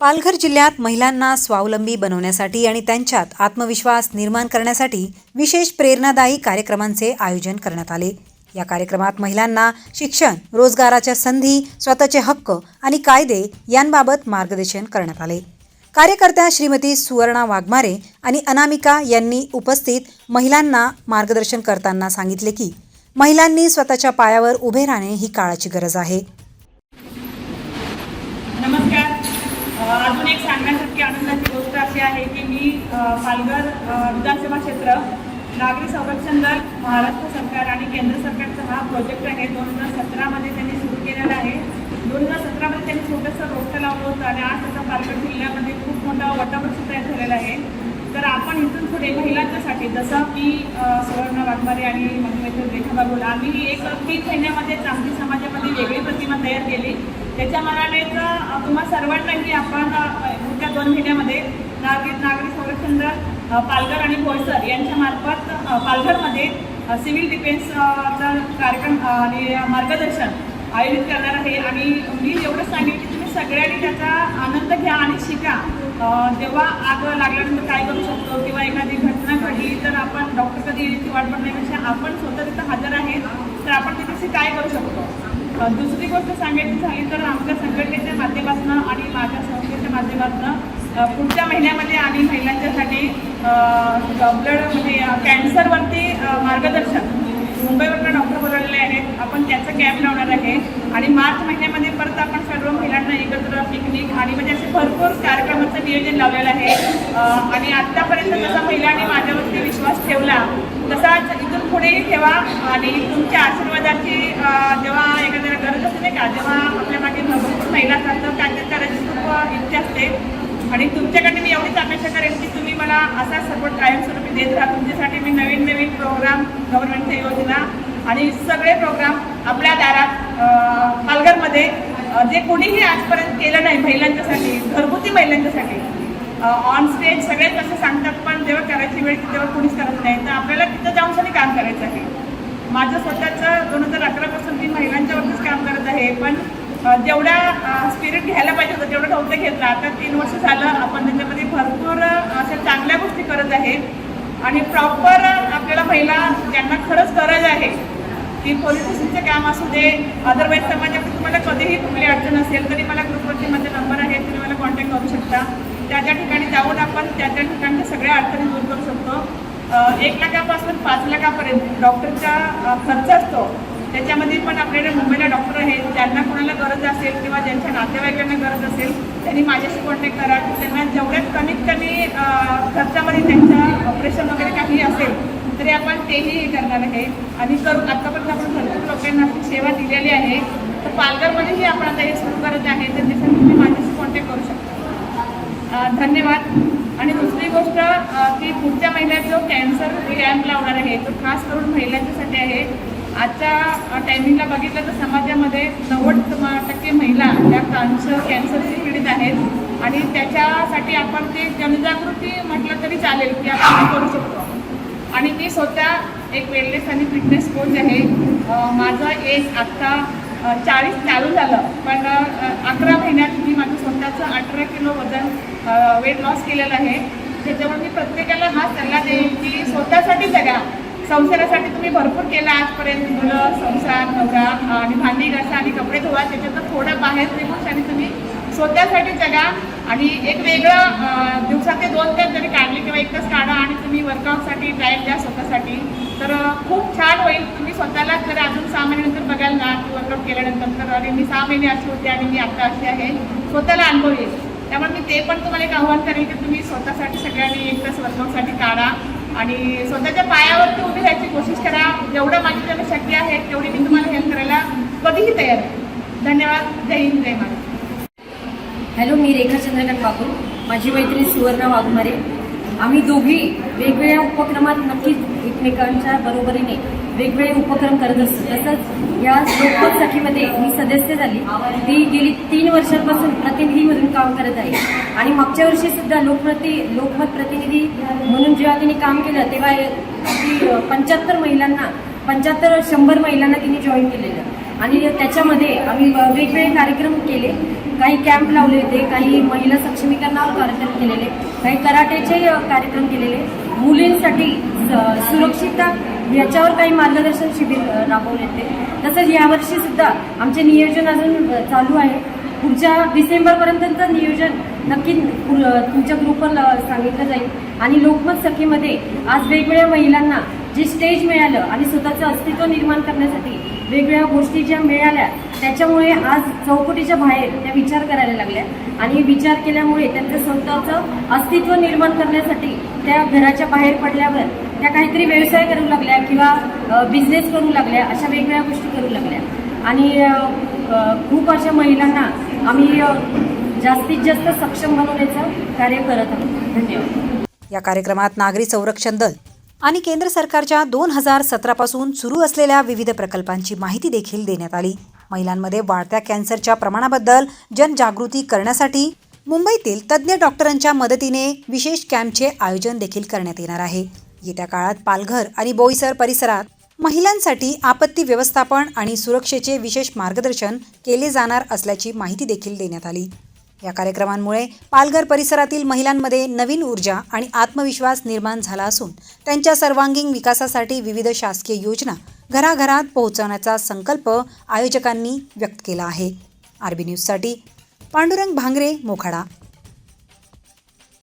पालघर जिल्ह्यात महिलांना स्वावलंबी बनवण्यासाठी आणि त्यांच्यात आत्मविश्वास निर्माण करण्यासाठी विशेष प्रेरणादायी कार्यक्रमांचे आयोजन करण्यात आले. या कार्यक्रमात महिलांना शिक्षण रोजगाराच्या संधी स्वतःचे हक्क आणि कायदे यांबाबत मार्गदर्शन करण्यात आले. कार्यकर्त्या श्रीमती सुवर्णा वाघमारे आणि अनामिका यांनी उपस्थित महिलांना मार्गदर्शन करताना सांगितले की महिलांनी स्वतःच्या पायावर उभे राहणे ही काळाची गरज आहे. नमस्कार. अजून एक सांगण्यासारखी आनंदाची गोष्ट अशी आहे की मी पालघर विधानसभा क्षेत्र नागरी संरक्षण दल महाराष्ट्र सरकार आणि केंद्र सरकारचा हा प्रोजेक्ट आहे. दोन हजार सतरामध्ये त्यांनी सुरू केलेला आहे. दोन हजार सतरामध्ये त्यांनी छोटंसं रोपटं लावलं होतं आणि आज त्याचा पालघर जिल्ह्यामध्ये खूप मोठा वटवृक्ष तयार झालेला आहे. तर आपण इथून पुढे महिलांच्यासाठी जसं की सुवर्ण वाघमारे आणि मधुमेश्वर रेखा बाबूल आम्ही एक तीन महिन्यामध्ये चांगली समाजामध्ये वेगळी प्रतिमा तयार केली. त्याच्या मनानेच अ, तुम्हा सर्वांनाही आपण पुढच्या दोन महिन्यामध्ये नागरिक नागरी संरक्षण दल पालघर आणि बोईसर यांच्यामार्फत पालघरमध्ये सिव्हिल डिफेन्सचा कार्यक्रम आणि मार्गदर्शन आयोजित करणार आहे. आणि मी एवढं सांगेन की तुम्ही सगळ्यांनी त्याचा आनंद घ्या आणि शिका. तेव्हा जेव्हा आग लागल्यानंतर काय करू शकतो? किंवा एखादी घटना घडली तर आपण डॉक्टर कधी येण्याची वाट बघण्यापेक्षा आपण स्वतः तिथं हजर आहे तर आपण तिथे काय करू शकतो? दुसरी गोष्ट सांगायची झाली तर आमच्या संघटनेच्या माध्यमातून आणि माझ्या संस्थेच्या माध्यमातून पुढच्या महिन्यामध्ये आम्ही महिलांच्यासाठी ब्लड म्हणजे कॅन्सरवरती मार्गदर्शन मुंबईवरनं डॉक्टर बोलवलेले आहेत. आपण त्याचं कॅम्प लावणार आहे. आणि मार्च महिन्यामध्ये परत आपण सर्व महिलांना एकत्र पिकनिक आणि म्हणजे असे भरपूर कार्यक्रमाचं नियोजन लावलेलं आहे. आणि आत्तापर्यंत जसा महिलांनी माझ्यावरती विश्वास ठेवला तसाच इथून पुढेही ठेवा आणि तुमच्या आशीर्वादाची जेव्हा एखाद्याला गरज असते नाही का जेव्हा आपल्या मागे भरपूर महिला असतात तर त्यांच्या करायची खूप इच्छा असते. आणि तुमच्याकडे मी एवढीच अपेक्षा करेन की तुम्ही मला असा सपोर्ट कायमस्वरूपी देत राहा. तुमच्यासाठी मी नवीन नवीन प्रोग्राम गव्हर्नमेंटच्या योजना आणि सगळे प्रोग्राम आपल्या दारात पालघरमध्ये जे कोणीही आजपर्यंत केलं नाही महिलांच्यासाठी घरगुती महिलांच्यासाठी ऑन स्टेज सगळेच असं सांगतात पण जेव्हा करायची वेळ तेव्हा कोणीच करत नाही. तर आपल्याला तिथं जाऊनसाठी काम करायचं आहे. माझं स्वतःचं दोन हजार अकरापासून मी महिलांच्यावरतीच काम करत आहे पण जेवढा स्पिरिट घ्यायला पाहिजे होतं तेवढं नव्हतं घेतलं आता तीन वर्ष झालं आपण त्याच्यामध्ये भरपूर अशा चांगल्या गोष्टी करत आहे. आणि प्रॉपर आपल्याला महिला ज्यांना खरंच गरज आहे की पोलिटिशियनचं काम असू दे अदरवाईज समाजामध्ये तुम्हाला कधीही कुठली अडचण असेल तरी मला ग्रुपवरती माझे नंबर आहे तुम्ही मला कॉन्टॅक्ट करू शकता. त्या त्या ठिकाणी जाऊन आपण त्या त्या ठिकाणच्या सगळ्या अडचणी दूर करू शकतो. एक लाखापासून पाच लाखापर्यंत डॉक्टरचा खर्च असतो. त्याच्यामध्ये पण आपल्याकडे मुंबईला डॉक्टर आहेत ज्यांना कोणाला गरज असेल किंवा ज्यांच्या नातेवाईकांना गरज असेल त्यांनी माझ्याशी कॉन्टॅक्ट करा. त्यांना जेवढ्यात कमीत कमी खर्चामध्ये त्यांचं ऑपरेशन वगैरे काही असेल तरी आपण तेही हे करणार आहे. आणि करू आत्तापर्यंत आपण भरपूर लोकांना सेवा दिलेली आहे. तर पालघरमध्येही आपण आता हे सुरू करत आहे. तर त्यासाठी तुम्ही माझ्याशी कॉन्टॅक्ट करू शकता. धन्यवाद. आणि दुसरी गोष्ट की पुढच्या महिन्यात जो कॅन्सर कॅम्प लावणार आहे तो खास करून महिलांच्यासाठी आहे. आजच्या टायमिंगला बघितलं तर समाजामध्ये नव्वद टक्के महिला या कॅन्सर कॅन्सरशी पीडित आहेत. आणि त्याच्यासाठी आपण ते जनजागृती म्हटलं तरी चालेल की आपण करू शकतो. आणि मी स्वतः एक वेलनेस आणि फिटनेस कोच आहे. माझं एज आत्ता चाळीस चालू झालं. पण अकरा महिन्यात मी माझं स्वतःचं अठरा किलो वजन वेट लॉस केलेलं आहे. त्याच्यामुळे मी प्रत्येकाला हा सल्ला देईन की स्वतःसाठी जगा. संसारासाठी तुम्ही भरपूर केला आजपर्यंत मुलं संसार नवरा आणि भांडी घासा आणि कपडे धुवा. त्याच्यातून थोडं बाहेर निघून आणि तुम्ही स्वतःसाठी जगा. आणि एक वेगळं दिवसाचे दिवसात ते दोन तास जरी काढले किंवा एक तास काढा आणि तुम्ही वर्कआउटसाठी टाईम द्या स्वतःसाठी तर खूप छान होईल. तुम्ही स्वतःला जर अजून सहा महिन्यानंतर बघाल ना की वर्कआउट केल्यानंतर तर अरे मी सहा महिने अशी होते आणि मी आता अशी आहे. स्वतःला अनुभव येईल. त्यामुळे मी ते पण तुम्हाला एक आव्हान करेन की तुम्ही स्वतःसाठी सगळ्यांनी एक तास वर्कआउटसाठी काढा आणि स्वतःच्या पायावरती उभी राहायची कोशिश करा. जेवढं माझ्याकडे शक्य आहे तेवढी मी तुम्हाला हेल्प करायला कधीही तयार आहे धन्यवाद. जय हिंद जय महाराज हॅलो मी रेखा चंद्रकांत वाघून माझी मैत्रीण सुवर्णा वाघमारे. आम्ही दोघी वेगवेगळ्या उपक्रमात नक्कीच एकमेकांच्या बरोबरीने वेगवेगळे उपक्रम करत असतो. तसंच या लोकमत सखीमध्ये मी सदस्य झाली. ती गेली तीन वर्षांपासून प्रतिनिधी म्हणून काम करत आहे. आणि मागच्या वर्षी सुद्धा लोकप्रति लोकमत प्रतिनिधी म्हणून जेव्हा तिने काम केलं तेव्हा पंच्याहत्तर महिलांना पंच्याहत्तर शंभर महिलांना तिने जॉईन केलेलं. आणि त्याच्यामध्ये आम्ही वेगवेगळे कार्यक्रम केले. काही कॅम्प लावले होते काही महिला सक्षमीकरणावर कार्यक्रम केलेले काही कराटेचे कार्यक्रम केलेले. मुलींसाठी स- सुरक्षितता याच्यावर काही मार्गदर्शन शिबिर राबवले होते. तसंच यावर्षी सुद्धा आमचे नियोजन अजून चालू आहे. पुढच्या डिसेंबरपर्यंतचं नियोजन नक्की तुमच्या ग्रुपवर सांगितलं जाईल. आणि लोकमत सखीमध्ये आज वेगवेगळ्या महिलांना जे स्टेज मिळालं आणि स्वतःचं अस्तित्व निर्माण करण्यासाठी वेगवेगळ्या गोष्टी ज्या मिळाल्या त्याच्यामुळे आज चौकटीच्या बाहेर त्या विचार करायला लागल्या. आणि विचार केल्यामुळे त्यांचं स्वतःचं अस्तित्व निर्माण करण्यासाठी त्या घराच्या बाहेर पडल्यावर त्या काहीतरी व्यवसाय करू लागल्या किंवा बिझनेस करू लागल्या अशा वेगवेगळ्या गोष्टी करू लागल्या. आणि खूप अशा महिलांना आम्ही जास्तीत जास्त सक्षम बनवण्याचं कार्य करत आहोत. धन्यवाद. या कार्यक्रमात नागरी संरक्षण दल आणि केंद्र सरकारच्या दोन हजार सतरापासून सुरू असलेल्या विविध प्रकल्पांची माहिती देखील देण्यात आली. महिलांमध्ये वाढत्या कॅन्सरच्या प्रमाणाबद्दल जनजागृती करण्यासाठी मुंबईतील तज्ज्ञ डॉक्टरांच्या मदतीने विशेष कॅम्पचे आयोजन देखील करण्यात येणार आहे. येत्या काळात पालघर आणि बोईसर परिसरात महिलांसाठी आपत्ती व्यवस्थापन आणि सुरक्षेचे विशेष मार्गदर्शन केले जाणार असल्याची माहिती देखील देण्यात आली. या कार्यक्रमांमुळे पालघर परिसरातील महिलांमध्ये नवीन ऊर्जा आणि आत्मविश्वास निर्माण झाला असून त्यांच्या सर्वांगीण विकासासाठी विविध शासकीय योजना घराघरात पोहोचवण्याचा संकल्प आयोजकांनी व्यक्त केला आहे. आरबी न्यूजसाठी पांडुरंग भांगरे मोखाडा.